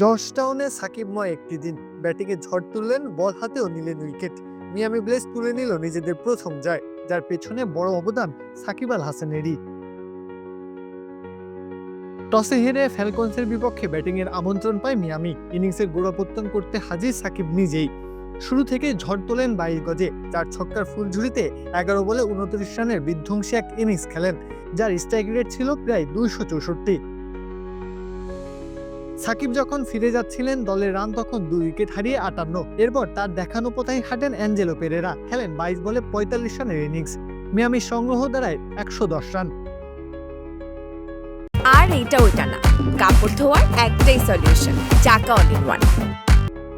জর্জটাউনে সাকিবময় একটি দিন ব্যাটিংয়ে ঝড় তুললেন, বল হাতেও নিলেন উইকেট। মিয়ামি ব্লেস তুলে নিল নিজেদের প্রথম জয় যার পেছনে বড় অবদান সাকিব আল হাসানেরই। টসে হেরে ফ্যালকনসের বিপক্ষে ব্যাটিংয়ের আমন্ত্রণ পায় মিয়ামি। ইনিংসের গোড়াপত্তন করতে হাজির সাকিব নিজেই। শুরু থেকে ঝড় তোলেন বাইশ গজে চার ছক্কার ফুলঝুরিতে এগারো বলে উনত্রিশ রানের বিধ্বংসী এক ইনিংস খেলেন, যার স্ট্রাইক রেট ছিল প্রায় দুইশো চৌষট্টি। সাকিব যখন ফিরে যাচ্ছিলেন দলের রান তখন দুই উইকেট হারিয়ে আটান্ন। এরপর তার দেখানো পথায় হাঁটেন অ্যাঞ্জেলো পেরেরা খেলেন বাইশ বলে পঁয়তাল্লিশ রানের ইনিংস। মিয়ামির সংগ্রহ দাঁড়ায় একশো দশ রান। আর এইটা ওইটা না কাপড় ধোয়ার একটাই সলিউশন চাকা অল ইন ওয়ান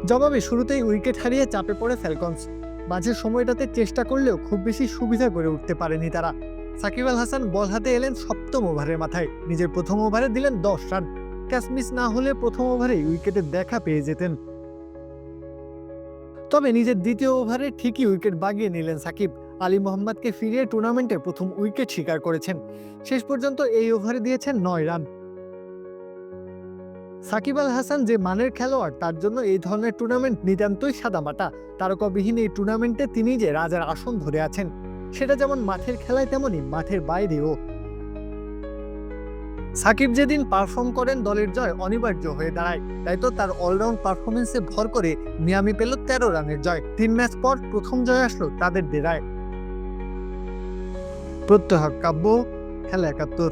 জবাবে শুরুতেই উইকেট হারিয়ে চাপে পড়ে ফ্যালকনস। মাঝের সময়টাতে চেষ্টা করলেও খুব বেশি সুবিধা করে উঠতে পারেনি তারা। সাকিব আল হাসান বল হাতে এলেন সপ্তম ওভারের মাথায় নিজের প্রথম ওভারে দিলেন দশ রান। ক্যাচ মিস না হলে প্রথম ওভারেই উইকেটের দেখা পেয়ে যেতেন। তবে নিজের দ্বিতীয় ওভারে ঠিকই উইকেট বাগিয়ে নিলেন সাকিব। আলী মোহাম্মদকে ফিরিয়ে টুর্নামেন্টে প্রথম উইকেট শিকার করেছেন। শেষ পর্যন্ত এই ওভারে দিয়েছেন নয় রান। সাকিব আল হাসান যে মানের খেলোয়াড়, তার জন্য এই ধরনের টুর্নামেন্ট নিতান্তই সাদামাটা। তারকাবিহীন এই টুর্নামেন্টে তিনি যে রাজার আসন ধরে আছেন, সেটা যেমন মাঠের খেলায় তেমনই মাঠের বাইরেও। সাকিব যেদিন পারফর্ম করেন দলের জয় অনিবার্য হয়ে দাঁড়ায়। তাই তো তার অলরাউন্ড পারফরমেন্সে ভর করে মিয়ামি পেল তেরো রানের জয়। তিন ম্যাচ পর প্রথম জয় আসলো তাদের ডেরায়। প্রত্যহ কাব্য, খেলা একাত্তর।